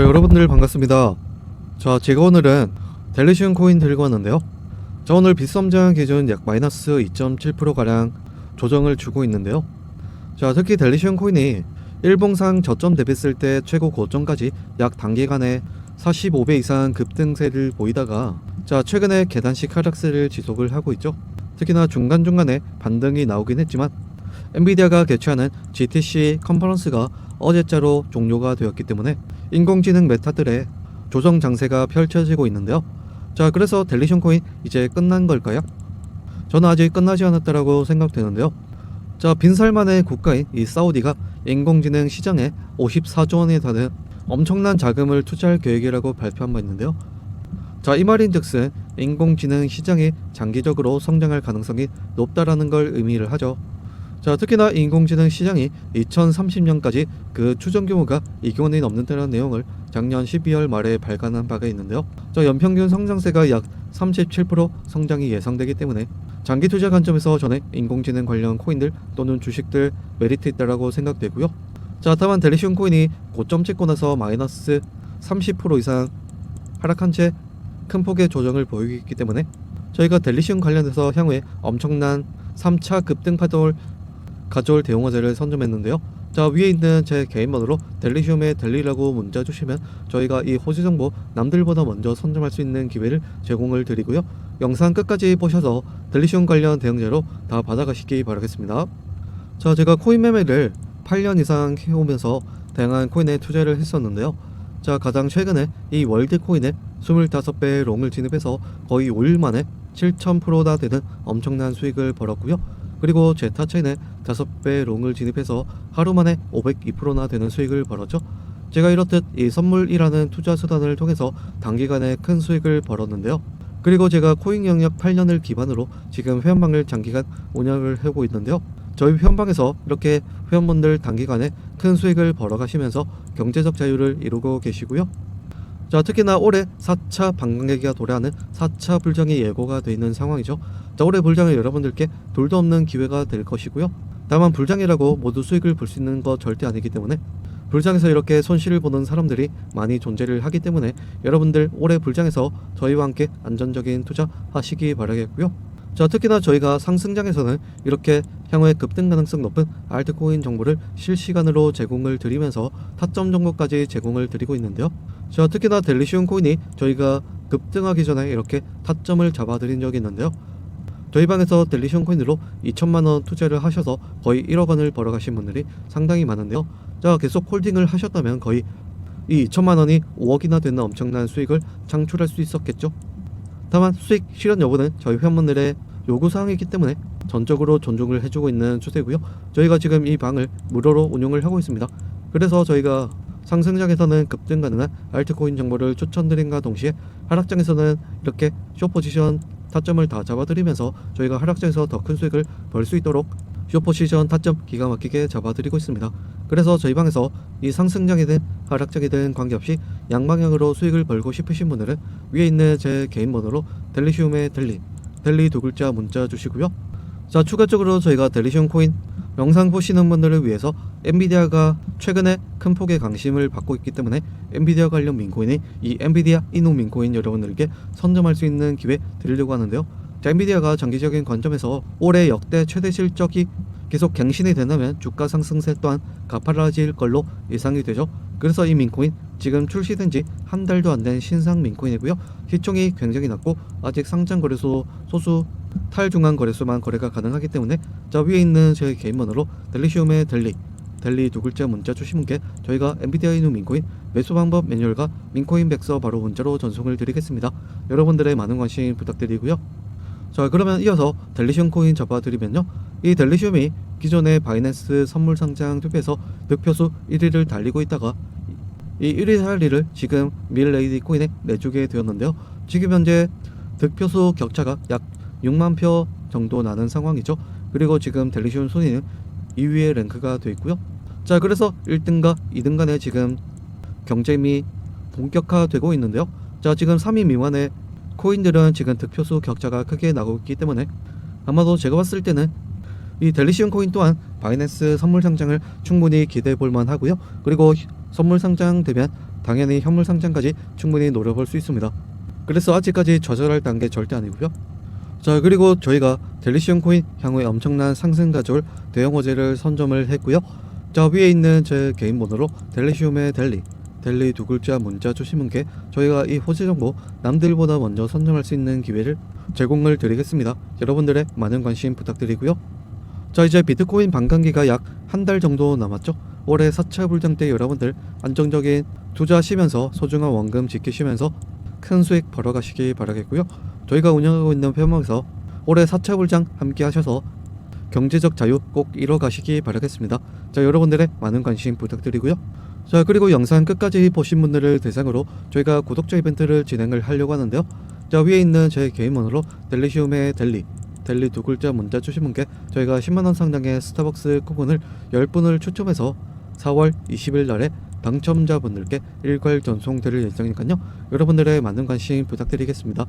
자 여러분들 반갑습니다. 자 제가 오늘은 델리시온 코인 들고 왔는데요. 자 오늘 빗썸장 기준 약 마이너스 2.7%가량 조정을 주고 있는데요. 자 특히 델리시온 코인이 일봉상 저점 대비했을 때 최고 고점까지 약 단기간에 45배 이상 급등세를 보이다가 자 최근에 계단식 하락세를 지속을 하고 있죠. 특히나 중간중간에 반등이 나오긴 했지만 엔비디아가 개최하는 GTC 컨퍼런스가 어제자로 종료가 되었기 때문에 인공지능 메타들의 조정 장세가 펼쳐지고 있는데요. 자, 그래서 델리션 코인 이제 끝난 걸까요? 저는 아직 끝나지 않았다라고 생각되는데요. 자, 빈살만의 국가인 이 사우디가 인공지능 시장에 54조 원에 달하는 엄청난 자금을 투자할 계획이라고 발표한 바 있는데요. 자, 이 말인즉슨 인공지능 시장이 장기적으로 성장할 가능성이 높다라는 걸 의미를 하죠. 자, 특히나 인공지능 시장이 2030년까지 그 추정 규모가 2조 원이 넘는다는 내용을 작년 12월 말에 발간한 바가 있는데요. 자, 연평균 성장세가 약 37% 성장이 예상되기 때문에 장기 투자 관점에서 저는 인공지능 관련 코인들 또는 주식들 메리트 있다라고 생각되고요. 자, 다만 델리시온 코인이 고점 찍고 나서 마이너스 30% 이상 하락한 채 큰 폭의 조정을 보이기 때문에 저희가 델리시온 관련해서 향후에 엄청난 3차 급등 파동을 가져올 대응화제를 선점했는데요. 자 위에 있는 제 개인번호로 델리시움의 델리라고 문자 주시면 저희가 이 호시 정보 남들보다 먼저 선점할 수 있는 기회를 제공을 드리고요. 영상 끝까지 보셔서 델리시움 관련 대응제로 다 받아가시기 바라겠습니다. 자 제가 코인 매매를 8년 이상 해오면서 다양한 코인에 투자를 했었는데요. 자 가장 최근에 이 월드 코인에 25배 롱을 진입해서 거의 5일 만에 7,000%나 되는 엄청난 수익을 벌었고요. 그리고 제타 체인에 5배 롱을 진입해서 하루 만에 502%나 되는 수익을 벌었죠. 제가 이렇듯 이 선물이라는 투자 수단을 통해서 단기간에 큰 수익을 벌었는데요. 그리고 제가 코인 영역 8년을 기반으로 지금 회원방을 장기간 운영을 하고 있는데요. 저희 회원방에서 이렇게 회원분들 단기간에 큰 수익을 벌어가시면서 경제적 자유를 이루고 계시고요. 자, 특히나 올해 4차 방광계기가 도래하는 4차 불장이 예고가 되어 있는 상황이죠. 자, 올해 불장은 여러분들께 돌도 없는 기회가 될 것이고요. 다만 불장이라고 모두 수익을 볼 수 있는 거 절대 아니기 때문에 불장에서 이렇게 손실을 보는 사람들이 많이 존재를 하기 때문에 여러분들 올해 불장에서 저희와 함께 안전적인 투자 하시기 바라겠고요. 자, 특히나 저희가 상승장에서는 이렇게 향후에 급등 가능성 높은 알트코인 정보를 실시간으로 제공을 드리면서 타점 정보까지 제공을 드리고 있는데요. 자, 특히나 델리시온 코인이 저희가 급등하기 전에 이렇게 타점을 잡아드린 적이 있는데요. 저희 방에서 델리시온 코인으로 2천만 원 투자를 하셔서 거의 1억 원을 벌어가신 분들이 상당히 많은데요. 자, 계속 홀딩을 하셨다면 거의 이 2천만 원이 5억이나 되는 엄청난 수익을 창출할 수 있었겠죠. 다만 수익 실현 여부는 저희 회원분들의 요구 사항이기 때문에 전적으로 존중을 해주고 있는 추세고요. 저희가 지금 이 방을 무료로 운영을 하고 있습니다. 그래서 저희가 상승장에서는 급등 가능한 알트코인 정보를 추천드린과 동시에 하락장에서는 이렇게 쇼포지션 타점을 다 잡아드리면서 저희가 하락장에서 더 큰 수익을 벌 수 있도록 쇼포지션 타점 기가 막히게 잡아드리고 있습니다. 그래서 저희 방에서 이 상승장이든 하락장이든 관계없이 양방향으로 수익을 벌고 싶으신 분들은 위에 있는 제 개인 번호로 델리시움의 델리 델리 두 글자 문자 주시고요. 자 추가적으로 저희가 델리시움 코인 영상 보시는 분들을 위해서 엔비디아가 최근에 큰 폭의 강심을 받고 있기 때문에 엔비디아 관련 민코인이 이 엔비디아 이노 민코인 여러분들께 선점할 수 있는 기회 드리려고 하는데요. 자, 엔비디아가 장기적인 관점에서 올해 역대 최대 실적이 계속 갱신이 된다면 주가 상승세 또한 가파라질 걸로 예상이 되죠. 그래서 이 민코인 지금 출시된 지 한 달도 안 된 신상 민코인이고요. 시총이 굉장히 낮고 아직 상장 거래소 소수 탈중앙 거래소만 거래가 가능하기 때문에 자 위에 있는 제 개인 번호로 델리시움의 델리 델리 두 글자 문자 주신 분께 저희가 엔비디아 이누 민코인 매수 방법 매뉴얼과 민코인 백서 바로 문자로 전송을 드리겠습니다. 여러분들의 많은 관심 부탁드리고요. 자 그러면 이어서 델리시움 코인 잡아드리면요 이 델리시움이 기존의 바이낸스 선물 상장 투표에서 득표수 1위를 달리고 있다가 이 1위 자리를 지금 밀레이디 코인에 내주게 되었는데요. 지금 현재 득표수 격차가 약 6만 표 정도 나는 상황이죠. 그리고 지금 델리시움 순위는 2위에 랭크가 되어 있고요. 자 그래서 1등과 2등 간에 지금 경쟁이 본격화되고 있는데요. 자 지금 3위 미만의 코인들은 지금 득표수 격차가 크게 나고 있기 때문에 아마도 제가 봤을 때는 이 델리시움 코인 또한 바이낸스 선물 상장을 충분히 기대해 볼 만하고요. 그리고 선물 상장 되면 당연히 현물 상장까지 충분히 노려볼 수 있습니다. 그래서 아직까지 좌절할 단계 절대 아니고요. 자 그리고 저희가 델리시온 코인 향후에 엄청난 상승 가져올 대형 호재를 선점을 했고요. 자 위에 있는 제 개인 번호로 델리시움의 델리 델리 두 글자 문자 주시면 게 저희가 이 호재 정보 남들보다 먼저 선점할 수 있는 기회를 제공을 드리겠습니다. 여러분들의 많은 관심 부탁드리고요. 자 이제 비트코인 반감기가 약 한 달 정도 남았죠. 올해 4차 불장 때 여러분들 안정적인 투자하시면서 소중한 원금 지키시면서 큰 수익 벌어가시기 바라겠고요. 저희가 운영하고 있는 페어망에서 올해 4차 불장 함께 하셔서 경제적 자유 꼭 이뤄가시기 바라겠습니다. 자 여러분들의 많은 관심 부탁드리고요. 자 그리고 영상 끝까지 보신 분들을 대상으로 저희가 구독자 이벤트를 진행을 하려고 하는데요. 자 위에 있는 제 개인 번호로 델리시움의 델리 델리 두 글자 문자 주신 분께 저희가 10만원 상당의 스타벅스 쿠폰을 10분을 추첨해서 4월 20일 날에 당첨자분들께 일괄 전송드릴 예정이니까요. 여러분들의 많은 관심 부탁드리겠습니다.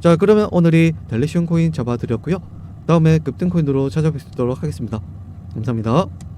자 그러면 오늘이 델리시움 코인 잡아드렸고요. 다음에 급등 코인으로 찾아뵙도록 하겠습니다. 감사합니다.